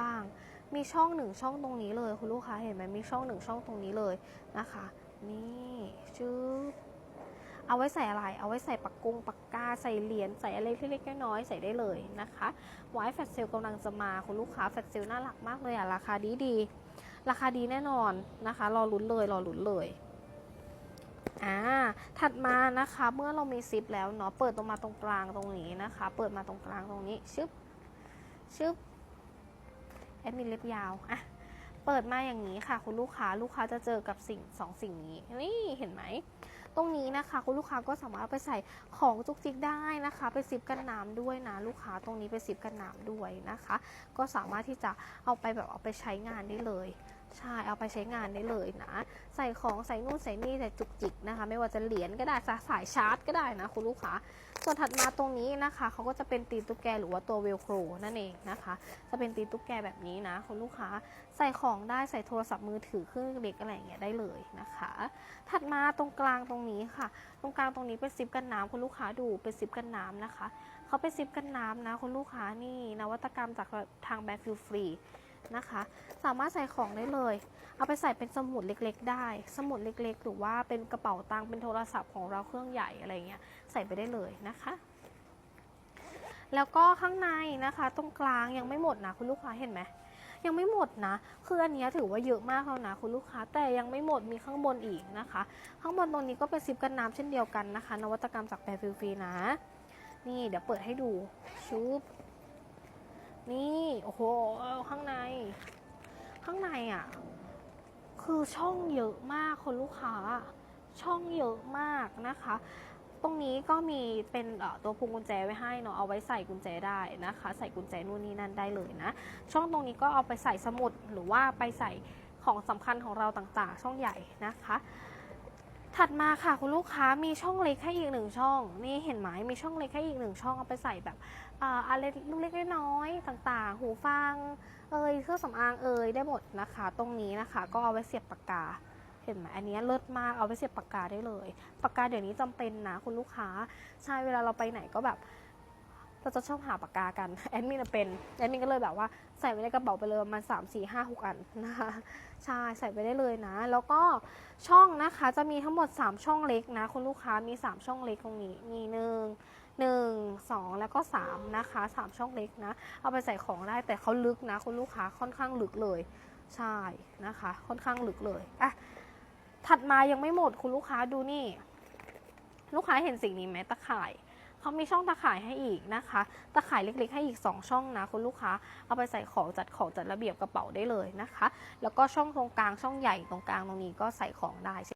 บ้าง มีช่องหนึ่งช่องตรงนี้เลยคุณลูกค้าเห็นไหมมีช่องหนึ่งช่องตรงนี้เลยนะคะ นี่ชืบเอาไว้ใส่อะไร เอาไว้ใส่ปากกงปากกาใส่เหรียญ ใส่อะไรเล็กๆน้อยๆใส่ได้เลยนะคะไว้แฟตเซลกำลังจะมาคุณลูกค้าแฟตเซลน่ารักมากเลยอะราคาดีดี ราคาดีแน่นอนนะคะ รอลุ้นเลย รอลุ้นเลย อ่า ถัดมานะคะ เมื่อเรามีซิปแล้วเนาะ เปิดตรงมาตรงกลางตรงนี้นะคะ เปิดมาตรงกลางตรงนี้ ชึบ ชึบ อดมินเล็บยาวอะเปิดมาอย่างนี้ค่ะคุณลูกค้าลูกค้าจะเจอกับสิ่งสองสิ่งนี้นี่เห็นไหมตรงนี้นะคะ คุณลูกค้าก็สามารถไปใส่ของจุกจิกได้นะคะ ไปซิปกันน้ำด้วยนะลูกค้าตรงนี้ไปซิปกันน้ำด้วยนะคะ ก็สามารถที่จะเอาไปแบบเอาไปใช้งานได้เลย ใช่เอาไปใช้งานได้เลยนะ ใส่ของใส่นู่นใส่นี่ใส่จุกจิกนะคะ ไม่ว่าจะเหรียญก็ได้สายชาร์จก็ได้นะคุณลูกค้าส่วนถัดมาตรงนี้นะคะเขาก็จะเป็นตีนตุ๊กแกหรือว่าตัวเวลโครนั่นเองนะคะ จะเป็นตีนตุ๊กแกแบบนี้นะคุณลูกค้าใส่ของได้ใส่โทรศัพท์มือถือเครื่องเล็กอะไรอย่างเงี้ยได้เลยนะคะ ถัดมาตรงกลางตรงนี้ค่ะ ตรงกลางตรงนี้เป็นซิปกันน้ำคุณลูกค้าดูเป็นซิปกันน้ำนะคะเขาเป็นซิปกันน้ำนะคุณลูกค้านี่นวัตกรรมจากทางแบรนด์ฟิลฟรี นะคะ สามารถใส่ของได้เลย เอาไปใส่เป็นสมุดเล็กๆ ได้ สมุดเล็กๆ หรือว่าเป็นกระเป๋าตังค์เป็นโทรศัพท์ของเราเครื่องใหญ่อะไรเงี้ยใส่ไปได้เลยนะคะ แล้วก็ข้างในนะคะ ตรงกลางยังไม่หมดนะคุณลูกค้าเห็นไหมยังไม่หมดนะ คืออันนี้ถือว่าเยอะมากแล้วนะคุณลูกค้า แต่ยังไม่หมดมีข้างบนอีกนะคะ ข้างบนตรงนี้ก็เป็นซิปกันน้ำเช่นเดียวกันนะคะ นวัตกรรมจากแบรฟิลฟีนะ นี่เดี๋ยวเปิดให้ดูชุบ นี่โอ้โหข้างใน ข้างในอะ คือช่องเยอะมากคนลูกค้า ช่องเยอะมากนะคะ ตรงนี้ก็มีเป็นตัวพวงกุญแจไว้ให้เนาะเอาไว้ใส่กุญแจได้นะคะ ใส่กุญแจนู่นนี่นั่นได้เลยนะ ช่องตรงนี้ก็เอาไปใส่สมุดหรือว่าไปใส่ของสำคัญของเราต่างๆ ช่องใหญ่นะคะ ถัดมาค่ะคุณลูกค้ามีช่องเล็กให้อีกหนึ่งช่อง นี่เห็นไหมมีช่องเล็กให้อีกหนึ่งช่องเอาไปใส่แบบอะไรลูกเล็กน้อยต่างๆ หูฟังเอยเครื่องสำอางเอยได้หมดนะคะ ตรงนี้นะคะ ก็เอาไว้เสียบปากกาเห็นไหมอันนี้เลิศมากเอาไว้เสียบปากกาได้เลย ปากกาเดี๋ยวนี้จำเป็นนะคุณลูกค้าใช่เวลาเราไปไหนก็แบบ เราจะชอบหาปากกากันแอดมินนะเป็นแอดมินก็เลยแบบว่าใส่ไว้ในกระเป๋าไปเลยประมาณสามสี่ห้าหกอันนะคะใช่ใส่ไปได้เลยนะ แล้วก็ช่องนะคะจะมีทั้งหมด 3 ช่องเล็กนะคุณลูกค้ามี 3 ช่องเล็กตรงนี้มีหนึ่งหนึ่งสองแล้วก็3นะคะสามช่องเล็กนะ เอาไปใส่ของได้แต่เขาลึกนะ คุณลูกค้าค่อนข้างลึกเลย ใช่นะคะ ค่อนข้างลึกเลยอะถัดมายังไม่หมดคุณลูกค้าดูนี่ ลูกค้าเห็นสิ่งนี้ไหมตะข่าย เขามีช่องตะข่ายให้อีกนะคะ ตะข่ายเล็กๆ ให้อีก 2 ช่องนะคุณลูกค้า เอาไปใส่ของจัดของจัดระเบียบกระเป๋าได้เลยนะคะ แล้วก็ช่องตรงกลางช่องใหญ่ตรงกลางตรงนี้ก็ใส่ของได้